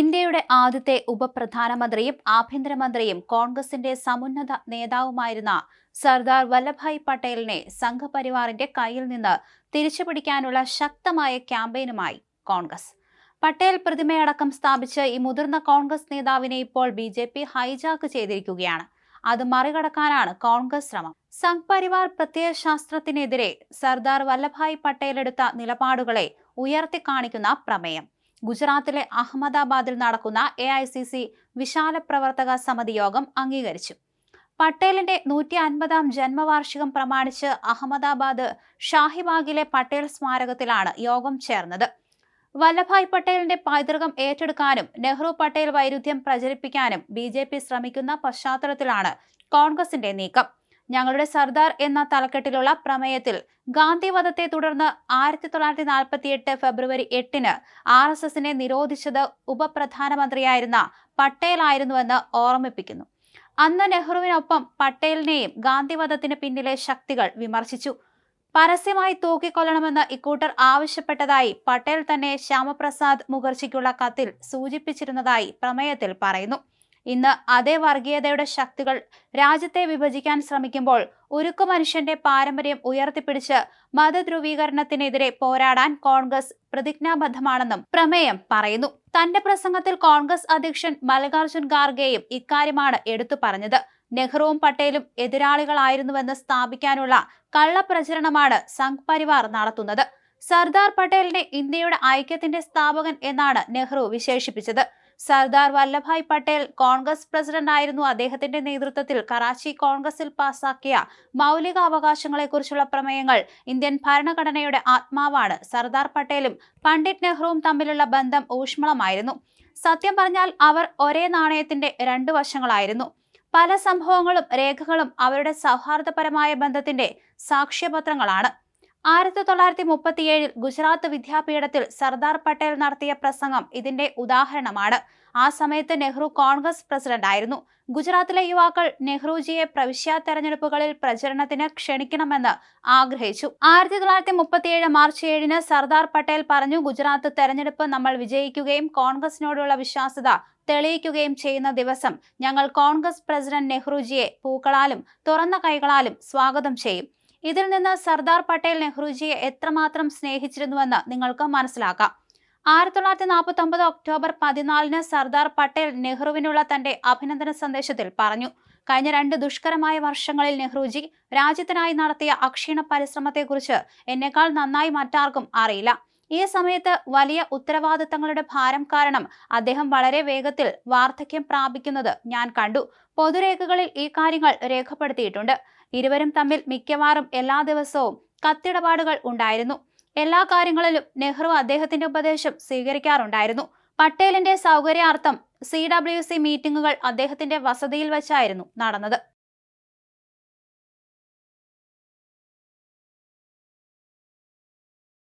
ഇന്ത്യയുടെ ആദ്യത്തെ ഉപപ്രധാനമന്ത്രിയും ആഭ്യന്തരമന്ത്രിയും കോൺഗ്രസിന്റെ സമുന്നത നേതാവുമായിരുന്ന സർദാർ വല്ലഭായ് പട്ടേലിനെ സംഘപരിവാറിന്റെ കയ്യിൽ നിന്ന് തിരിച്ചുപിടിക്കാനുള്ള ശക്തമായ ക്യാമ്പയിനുമായി കോൺഗ്രസ്. പട്ടേൽ പ്രതിമയടക്കം സ്ഥാപിച്ച് ഈ മുതിർന്ന കോൺഗ്രസ് നേതാവിനെ ഇപ്പോൾ ബി ജെ പി ഹൈജാക്ക് ചെയ്തിരിക്കുകയാണ്. അത് മറികടക്കാനാണ് കോൺഗ്രസ് ശ്രമം. സംഘ് പരിവാർ പ്രത്യയശാസ്ത്രത്തിനെതിരെ സർദാർ വല്ലഭായ് പട്ടേലെടുത്ത നിലപാടുകളെ ഉയർത്തിക്കാണിക്കുന്ന പ്രമേയം. ഗുജറാത്തിലെ അഹമ്മദാബാദിൽ നടക്കുന്ന എ ഐ സി സി വിശാല പ്രവർത്തക സമിതി യോഗം അംഗീകരിച്ചു. പട്ടേലിന്റെ നൂറ്റി അൻപതാം ജന്മവാർഷികം പ്രമാണിച്ച് അഹമ്മദാബാദ് ഷാഹിബാഗിലെ പട്ടേൽ സ്മാരകത്തിലാണ് യോഗം ചേർന്നത്. വല്ലഭായ് പട്ടേലിന്റെ പൈതൃകം ഏറ്റെടുക്കാനും നെഹ്റു പട്ടേൽ വൈരുദ്ധ്യം പ്രചരിപ്പിക്കാനും ബി ശ്രമിക്കുന്ന പശ്ചാത്തലത്തിലാണ് കോൺഗ്രസിന്റെ നീക്കം. ഞങ്ങളുടെ സർദാർ എന്ന തലക്കെട്ടിലുള്ള പ്രമേയത്തിൽ ഗാന്ധിവധത്തെ തുടർന്ന് ആയിരത്തി തൊള്ളായിരത്തി നാൽപ്പത്തി എട്ട് ഫെബ്രുവരി എട്ടിന് ആർ എസ് എസിനെ നിരോധിച്ചത് ഉപപ്രധാനമന്ത്രിയായിരുന്ന പട്ടേലായിരുന്നുവെന്ന് ഓർമ്മിപ്പിക്കുന്നു. അന്ന് നെഹ്റുവിനൊപ്പം പട്ടേലിനെയും ഗാന്ധിവധത്തിന് പിന്നിലെ ശക്തികൾ വിമർശിച്ചു. പരസ്യമായി തൂക്കിക്കൊല്ലണമെന്ന് ഇക്കൂട്ടർ ആവശ്യപ്പെട്ടതായി പട്ടേൽ തന്നെ ശ്യാമപ്രസാദ് മുഖർജിക്കുള്ള കത്തിൽ സൂചിപ്പിച്ചിരുന്നതായി പ്രമേയത്തിൽ പറയുന്നു. ഇന്ന് അതേ വർഗീയതയുടെ ശക്തികൾ രാജ്യത്തെ വിഭജിക്കാൻ ശ്രമിക്കുമ്പോൾ ഉരുക്കു മനുഷ്യന്റെ പാരമ്പര്യം ഉയർത്തിപ്പിടിച്ച് മതധ്രുവീകരണത്തിനെതിരെ പോരാടാൻ കോൺഗ്രസ് പ്രതിജ്ഞാബദ്ധമാണെന്നും പ്രമേയം പറയുന്നു. തന്റെ പ്രസംഗത്തിൽ കോൺഗ്രസ് അധ്യക്ഷൻ മല്ലികാർജുൻ ഖാർഗെയും ഇക്കാര്യമാണ് എടുത്തു പറഞ്ഞത്. നെഹ്റുവും പട്ടേലും എതിരാളികളായിരുന്നുവെന്ന് സ്ഥാപിക്കാനുള്ള കള്ളപ്രചരണമാണ് സംഘ് പരിവാർ നടത്തുന്നത്. സർദാർ പട്ടേലിനെ ഇന്ത്യയുടെ ഐക്യത്തിന്റെ സ്ഥാപകൻ എന്നാണ് നെഹ്റു വിശേഷിപ്പിച്ചത്. സർദാർ വല്ലഭായ് പട്ടേൽ കോൺഗ്രസ് പ്രസിഡന്റ് ആയിരുന്നു അദ്ദേഹത്തിന്റെ നേതൃത്വത്തിൽ കറാച്ചി കോൺഗ്രസിൽ പാസാക്കിയ മൗലിക അവകാശങ്ങളെക്കുറിച്ചുള്ള പ്രമേയങ്ങൾ ഇന്ത്യൻ ഭരണഘടനയുടെ ആത്മാവാണ്. സർദാർ പട്ടേലും പണ്ഡിറ്റ് നെഹ്റുവും തമ്മിലുള്ള ബന്ധം ഊഷ്മളമായിരുന്നു. സത്യം പറഞ്ഞാൽ അവർ ഒരേ നാണയത്തിന്റെ രണ്ടു വശങ്ങളായിരുന്നു. പല സംഭവങ്ങളും രേഖകളും അവരുടെ സൗഹാർദ്ദപരമായ ബന്ധത്തിന്റെ സാക്ഷ്യപത്രങ്ങളാണ്. ആയിരത്തി തൊള്ളായിരത്തി മുപ്പത്തിയേഴിൽ ഗുജറാത്ത് വിദ്യാപീഠത്തിൽ സർദാർ പട്ടേൽ നടത്തിയ പ്രസംഗം ഇതിന്റെ ഉദാഹരണമാണ്. ആ സമയത്ത് നെഹ്റു കോൺഗ്രസ് പ്രസിഡന്റ് ആയിരുന്നു ഗുജറാത്തിലെ യുവാക്കൾ നെഹ്റുജിയെ പ്രവിശ്യാ തെരഞ്ഞെടുപ്പുകളിൽ പ്രചരണത്തിന് ക്ഷണിക്കണമെന്ന് ആഗ്രഹിച്ചു. ആയിരത്തി തൊള്ളായിരത്തി മുപ്പത്തിയേഴ് മാർച്ച് ഏഴിന് സർദാർ പട്ടേൽ പറഞ്ഞു ഗുജറാത്ത് തെരഞ്ഞെടുപ്പ് നമ്മൾ വിജയിക്കുകയും കോൺഗ്രസിനോടുള്ള വിശ്വാസത തെളിയിക്കുകയും ചെയ്യുന്ന ദിവസം ഞങ്ങൾ കോൺഗ്രസ് പ്രസിഡന്റ് നെഹ്റുജിയെ പൂക്കളാലും തുറന്ന കൈകളാലും സ്വാഗതം ചെയ്യും. ഇതിൽ നിന്ന് സർദാർ പട്ടേൽ നെഹ്റുജിയെ എത്രമാത്രം സ്നേഹിച്ചിരുന്നുവെന്ന് നിങ്ങൾക്ക് മനസ്സിലാക്കാം. ആയിരത്തി തൊള്ളായിരത്തി നാൽപ്പത്തി ഒമ്പത് ഒക്ടോബർ പതിനാലിന് സർദാർ പട്ടേൽ നെഹ്റുവിനുള്ള തന്റെ അഭിനന്ദന സന്ദേശത്തിൽ പറഞ്ഞു. കഴിഞ്ഞ രണ്ട് ദുഷ്കരമായ വർഷങ്ങളിൽ നെഹ്റുജി രാജ്യത്തിനായി നടത്തിയ അക്ഷീണ പരിശ്രമത്തെക്കുറിച്ച് എന്നെക്കാൾ നന്നായി മറ്റാർക്കും അറിയില്ല. ഈ സമയത്ത് വലിയ ഉത്തരവാദിത്തങ്ങളുടെ ഭാരം കാരണം അദ്ദേഹം വളരെ വേഗത്തിൽ വാർദ്ധക്യം പ്രാപിക്കുന്നത് ഞാൻ കണ്ടു. പൊതുരേഖകളിൽ ഈ കാര്യങ്ങൾ രേഖപ്പെടുത്തിയിട്ടുണ്ട്. ഇരുവരും തമ്മിൽ മിക്കവാറും എല്ലാ ദിവസവും കത്തിടപാടുകൾ ഉണ്ടായിരുന്നു. എല്ലാ കാര്യങ്ങളിലും നെഹ്റു അദ്ദേഹത്തിന്റെ ഉപദേശം സ്വീകരിക്കാറുണ്ടായിരുന്നു. പട്ടേലിന്റെ സൗകര്യാർത്ഥം സി ഡബ്ല്യു സി മീറ്റിംഗുകൾ അദ്ദേഹത്തിന്റെ വസതിയിൽ വെച്ചായിരുന്നു നടന്നത്.